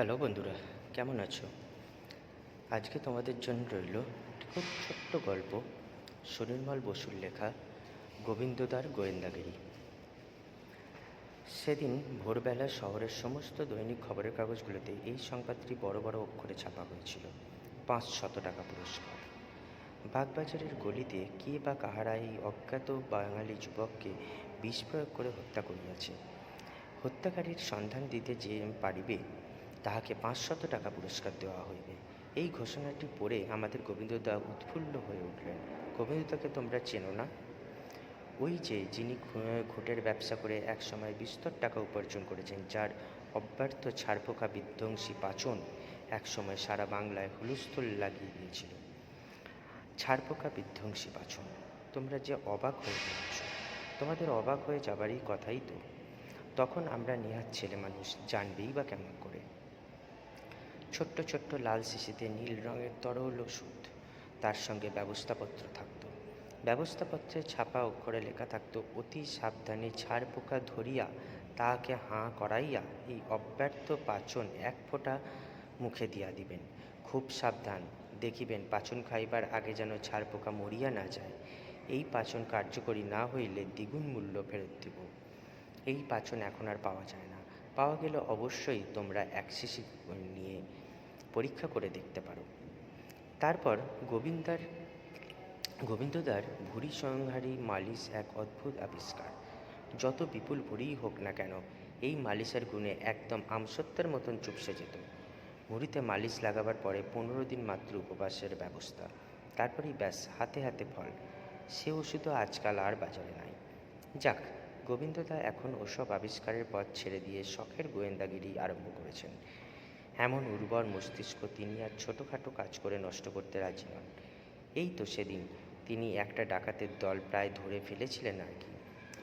Hello বন্ধুরা, কেমন আছো? আজকে তোমাদের জন্য রইল একটি খুব ছোট্ট গল্প, সুনির্মল বসুর লেখা গোবিন্দদার গোয়েন্দাগিরি। সেদিন ভোরবেলা শহরের সমস্ত দৈনিক খবরের কাগজগুলোতে এই সংবাদটি বড় বড় অক্ষরে ছাপা হয়েছিল পাঁচ শত টাকা পুরস্কার। বাগবাজারের গলিতে কে বা কাহারা এই অজ্ঞাত বাঙালি যুবককে বিষ প্রয়োগ করে হত্যা করিয়াছে? হত্যাকারীর সন্ধান দিতে যে পারিবে তাহাকে পাঁচশত টাকা পুরস্কার দেওয়া হইবে। এই ঘোষণাটি পড়ে আমাদের গোবিন্দদা উৎফুল্ল হয়ে উঠলেন। গোবিন্দদাকে তোমরা চেনো না? ওই যে যিনি ঘুটের ব্যবসা করে একসময় বিস্তর টাকা উপার্জন করেছেন, যার অব্যর্থ ছাড়পোকা বিধ্বংসী পাচন একসময় সারা বাংলায় হুলস্থুল লাগিয়ে দিয়েছিল। ছারপোকা বিধ্বংসী পাচন, তোমরা যে অবাক হয়ে যাচ্ছ। তোমাদের অবাক হয়ে যাবারই কথাই তো। তখন আমরা নেহাত ছেলে মানুষ জানবেই বা কেমন করে? ছোট্ট ছোট্ট লাল শিশিতে নীল রঙের তরল ওষুধ। তার সঙ্গে ব্যবস্থাপত্র থাকতো। ব্যবস্থাপত্রে ছাপা অক্ষরে লেখা থাকতো, অতি সাবধানে ছাড় পোকা ধরিয়া তাহাকে হাঁ করাইয়া এই অব্যর্থ পাচন এক ফোঁটা মুখে দিয়া দিবেন। খুব সাবধান, দেখিবেন পাচন খাইবার আগে যেন ছাড় পোকা মরিয়া না যায়। এই পাচন কার্যকরী না হইলে দ্বিগুণ মূল্য ফেরত দিব। এই পাচন এখন আর পাওয়া যায় না। পাওয়া গেলে অবশ্যই তোমরা এক শিশি নিয়ে পরীক্ষা করে দেখতে পারো। তারপর গোবিন্দার, গোবিন্দদার ভুঁড়ি সংহারী মালিশ এক অদ্ভুত আবিষ্কার। যত বিপুল ভুঁড়িই হোক না কেন, এই মালিশের গুণে একদম আমসত্বের মতন চুপসে যেত। ভুঁড়িতে মালিশ লাগাবার পরে পনেরো দিন মাত্র উপবাসের ব্যবস্থা। তারপরেই ব্যাস, হাতে হাতে ফল। সে ওষুধও আজকাল আর বাজারে নাই। যাক, গোবিন্দদা এখন ওসব আবিষ্কারের পথ ছেড়ে দিয়ে শখের গোয়েন্দাগিরি আরম্ভ করেছেন। এমন উর্বর মস্তিষ্ক তিনি আর ছোটোখাটো কাজ করে নষ্ট করতে রাজি নন। এই তো সেদিন, তিনি একটা ডাকাতের দল প্রায় ধরে ফেলেছিলেন আর কি।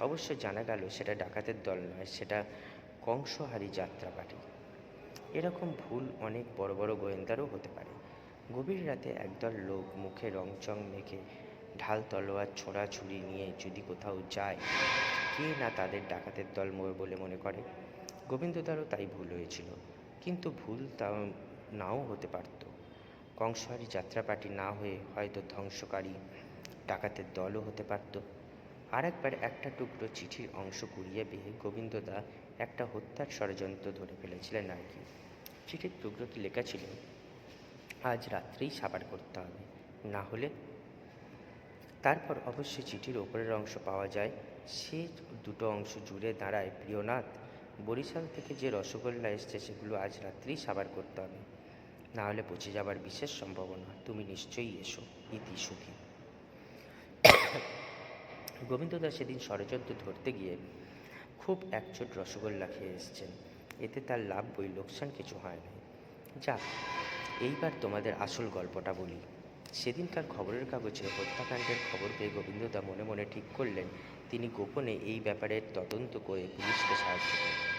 অবশ্য জানা গেল সেটা ডাকাতের দল নয়, সেটা কংসহারী যাত্রা পার্টি এরকম ভুল অনেক বড় বড় গোয়েন্দারও হতে পারে। গভীর রাতে একদল লোক মুখে রংচং মেখে ঢাল তলোয়ার ছোড়া ছুরি নিয়ে যদি কোথাও যায়, কে না তাদের ডাকাতের দল বলে মনে করে? গোবিন্দদারও তাই ভুল হয়েছিল। কিন্তু ভুল তা নাও হতে পারত। কংসহারী যাত্রাপাটি না হয়ে হয়তো ধ্বংসকারী ডাকাতের দলও হতে পারত। আর একবার একটা টুকরো চিঠির অংশ কুড়িয়ে পেয়ে গোবিন্দদা একটা হত্যার ষড়যন্ত্র ধরে ফেলেছিলেন আর কি। চিঠির টুকরোতে লেখা ছিল, আজ রাত্রেই সাবার করতে হবে। না হলে তারপর অবশ্যই চিঠির ওপরের অংশ পাওয়া যায়। সে দুটো অংশ জুড়ে দাঁড়ায় প্রিয়নাথ বরিশাল থেকে যে রসগোল্লা এসছে সেগুলো আজ রাত্রেই সাবার করতে হবে। না হলে পচে যাবার বিশেষ সম্ভাবনা। তুমি নিশ্চয়ই এসো। ইতি সুধী গোবিন্দদা সেদিন ষড়যন্ত্র ধরতে গিয়ে খুব একচোট রসগোল্লা খেয়ে এসছেন। এতে তার লাভ বই লোকসান কিছু হয় না যাক, এইবার তোমাদের আসল গল্পটা বলি। সেদিনকার খবরের কাগজে হত্যাকাণ্ডের খবর পেয়ে গোবিন্দদা মনে মনে ঠিক করলেন, তিনি গোপনে এই ব্যাপারে তদন্ত করে পুলিশকে সাহায্য করবেন।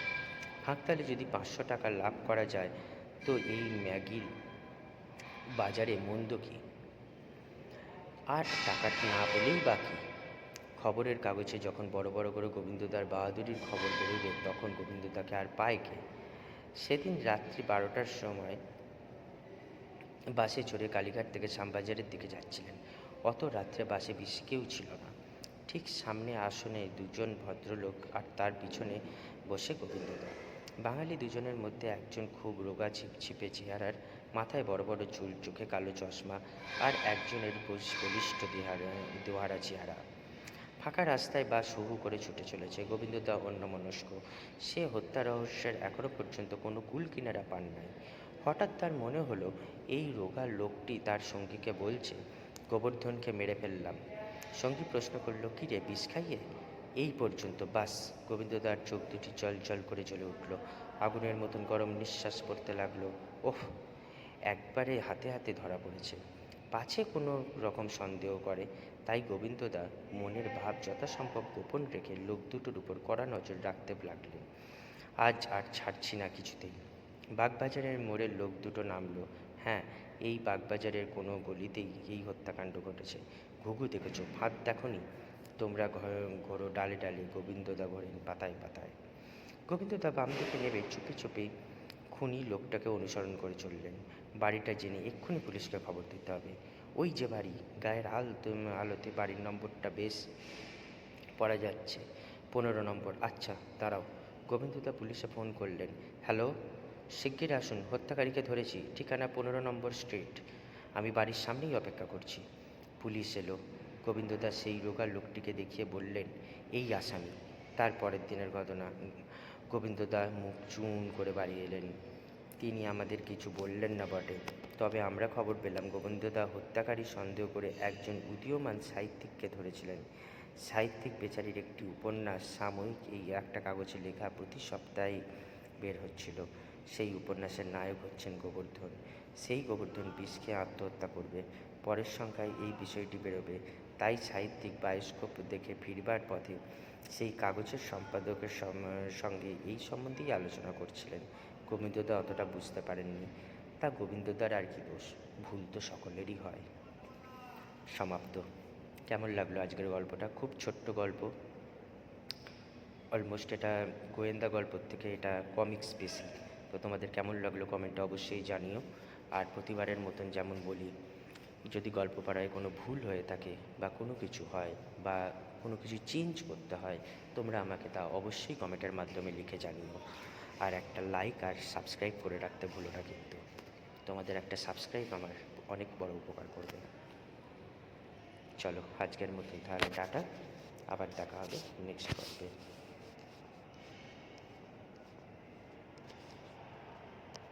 হাঁকতালে যদি পাঁচশো টাকা লাভ করা যায়, তো এই ম্যাগির বাজারে মন্দ কি? আর টাকাটা না পেলেই বাকি খবরের কাগজে যখন বড় বড় করে গোবিন্দদার বাহাদুরির খবর বেরোবে, তখন গোবিন্দদাকে আর পায় কে? সেদিন রাত্রি বারোটার সময় বাসে চড়ে কালীঘাট থেকে শ্যামবাজারের দিকে যাচ্ছিলেন। অত রাত্রে বাসে বেশি কেউ ছিল না। ঠিক সামনে আসনে দুজন ভদ্রলোক আর তার পিছনে বসে গোবিন্দদা। বাঙালি দুজনের মধ্যে একজন খুব রোগা ছিপছিপে চেহারার, মাথায় বড় বড় চুল, চোখে কালো চশমা আর একজনের বলিষ্ঠ দেহারা দোহারা চেহারা। ফাঁকা রাস্তায় বাস হু হু করে ছুটে চলেছে। গোবিন্দদা অন্যমনস্ক। সে হত্যা রহস্যের এখনও পর্যন্ত কোনো কুল কিনারা পান নাই। হঠাৎ তার মনে হলো, এই রোগা লোকটি তার সঙ্গীকে বলছে, গোবর্ধনকে মেরে ফেললাম। সঙ্গী প্রশ্ন করল, কি রে, বিষ খাইয়ে? এই পর্যন্ত, বাস। গোবিন্দদার চোখ দুটি জল জল করে জ্বলে উঠল। আগুনের মতন গরম নিঃশ্বাস পড়তে লাগল। ওহ একবারে হাতে হাতে ধরা পড়েছে। পাছে কোনো রকম সন্দেহ করে। তাই গোবিন্দদা মনের ভাব যথাসম্ভব গোপন রেখে লোক দুটোর উপর কড়া নজর রাখতে লাগলেন। আজ আর ছাড়ছি না কিছুতেই। বাগবাজারের মোড়ে লোক দুটো নামলো। হ্যাঁ এই বাগবাজারের কোনো গলিতেই এই হত্যাকাণ্ড ঘটেছে। ঘুঘু দেখেছ? ফাঁদ দেখনি? তোমরা ঘ- ঘোরো ডালে ডালে গোবিন্দদা ঘোরেন পাতায় পাতায়। গোবিন্দদা বাম দিকে নেবে চুপি চুপি খুনি লোকটাকে অনুসরণ করে চললেন। বাড়িটা জেনে এক্ষুনি পুলিশকে খবর দিতে হবে। ওই যে বাড়ি, গায়ের আলতো আলোতে বাড়ির নম্বরটা বেশ পড়া যাচ্ছে। পনেরো নম্বর আচ্ছা দাঁড়াও। গোবিন্দদা পুলিশে ফোন করলেন, হ্যালো শিগগির আসুন, হত্যাকারীকে ধরেছি, ঠিকানা পনেরো নম্বর স্ট্রিট। আমি বাড়ির সামনেই অপেক্ষা করছি। পুলিশ এলো। গোবিন্দদা সেই রোগা লোকটিকে দেখিয়ে বললেন, এই আসামি। তার পরের দিনের ঘটনা। গোবিন্দদা মুখ চুন করে বাড়ি এলেন। তিনি আমাদের কিছু বললেন না বটে। তবে আমরা খবর পেলাম, গোবিন্দদা হত্যাকারী সন্দেহ করে একজন উদীয়মান সাহিত্যিককে ধরেছিলেন। সাহিত্যিক বেচারির একটি উপন্যাস, সাময়িক এই একটা কাগজে লেখা প্রতি সপ্তাহে বের হচ্ছিল। সেই উপন্যাসের নায়ক হচ্ছেন গোবর্ধন। সেই গোবর্ধন বিষ খেয়ে আত্মহত্যা করবে। পরের সংখ্যায় এই বিষয়টি বেরোবে। তাই সাহিত্যিক বায়োস্কোপ দেখে ফিরবার পথে সেই কাগজের সম্পাদকের সঙ্গে এই সম্বন্ধেই আলোচনা করছিলেন। গোবিন্দদা অতটা বুঝতে পারেননি। তা গোবিন্দদার আর কি দোষ? ভুল তো সকলেরই হয়। সমাপ্ত। কেমন লাগল আজকের গল্পটা? খুব ছোট্ট গল্প। অলমোস্ট এটা গোয়েন্দা গল্পর থেকে এটা কমিক্স বেশি। তো তোমাদের কেমন লাগল কমেন্টে অবশ্যই জানিও। আর প্রতিবারের মতন যেমন বলি, যদি গল্প পাড়ায় কোনো ভুল হয়ে থাকে বা কোনো কিছু হয় বা কোনো কিছু চেঞ্জ করতে হয়, তোমরা আমাকে তা অবশ্যই কমেন্টের মাধ্যমে লিখে জানিও। আর একটা লাইক আর সাবস্ক্রাইব করে রাখতে ভুলো না কিন্তু। তোমাদের একটা সাবস্ক্রাইব আমার অনেক বড় উপকার করবে। চলো আজকের মতন তাহলে টাটা, আবার দেখা হবে নেক্সট গল্পে।